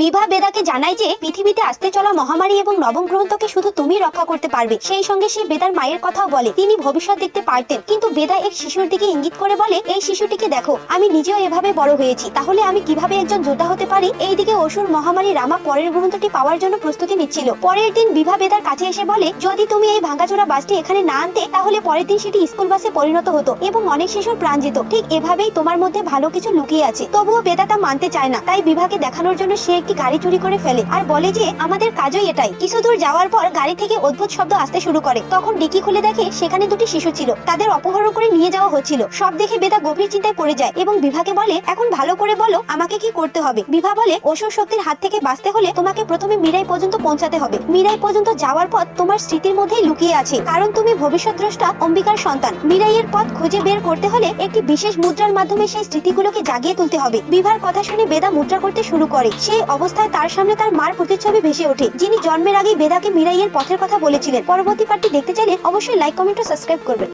বিভা বেদাকে জানায় যে, পৃথিবীতে আসতে চলা মহামারী এবং নবম গ্রন্থকে শুধু তুমি রক্ষা করতে পারবে। সেই সঙ্গে সে বেদার মায়ের কথাও বলে। তিনি ভবিষ্যৎ দেখতে পারতেন। কিন্তু বেদা এক শিশুর দিকে ইঙ্গিত করে বলে, এই শিশুটিকে দেখো, আমি নিজেও এভাবে বড় হয়েছি। তাহলে আমি কীভাবে একজন যোদ্ধা হতে পারি? এইদিকে অসুর মহামারী রামা পরের গ্রন্থটি পাওয়ার জন্য প্রস্তুতি নিচ্ছিল। পরের দিন বিভা বেদার কাছে এসে বলে, যদি তুমি এই ভাঙাচোরা বাসটি এখানে না আনতে, তাহলে পরের দিন সেটি স্কুল বাসে পরিণত হতো এবং অনেক শিশুর প্রাণ যেত। ঠিক এভাবেই তোমার মধ্যে ভালো কিছু লুকিয়ে আছে। তবুও বেদা তা মানতে চায় না। তাই বিভাকে দেখানোর জন্য সে একটি গাড়ি চুরি করে ফেলে আর বলে যে আমাদের কাজই এটাই। কিছু দূর যাওয়ার পর গাড়ি থেকে অদ্ভুত শব্দ আসতে শুরু করে। তখন ডিকি খুলে দেখে সেখানে দুটি শিশু ছিল। তাদের অপহরণ করে নিয়ে যাওয়া হচ্ছিল। সব দেখে বেদা গভীর চিন্তায় পড়ে যায় এবং বিভাকে বলে, এখন ভালো করে বলো, আমাকে কি করতে হবে? বিভা বলে, অসুর শক্তির হাত থেকে বাঁচতে হলে তোমাকে প্রথমে মিরাই পর্যন্ত পৌঁছাতে হবে। মিরাই পর্যন্ত যাওয়ার পথ তোমার স্মৃতির মধ্যেই লুকিয়ে আছে। কারণ তুমি ভবিষ্যৎ দ্রষ্টা অম্বিকার সন্তান। মিরাইয়ের পথ খুঁজে বের করতে হলে একটি বিশেষ মুদ্রার মাধ্যমে সেই স্মৃতিগুলোকে জাগিয়ে তুলতে হবে। বিভার কথা শুনে বেদা মুদ্রা করতে শুরু করে। সেই অবস্থায় তার সামনে তার মার প্রতিচ্ছবি ভেসে ওঠে, যিনি জন্মের আগেই বেদাকে মিরাইয়ের পথের কথা বলেছিলেন। পরবর্তী পার্টটি দেখতে চাইলে অবশ্যই লাইক কমেন্ট ও সাবস্ক্রাইব করবেন।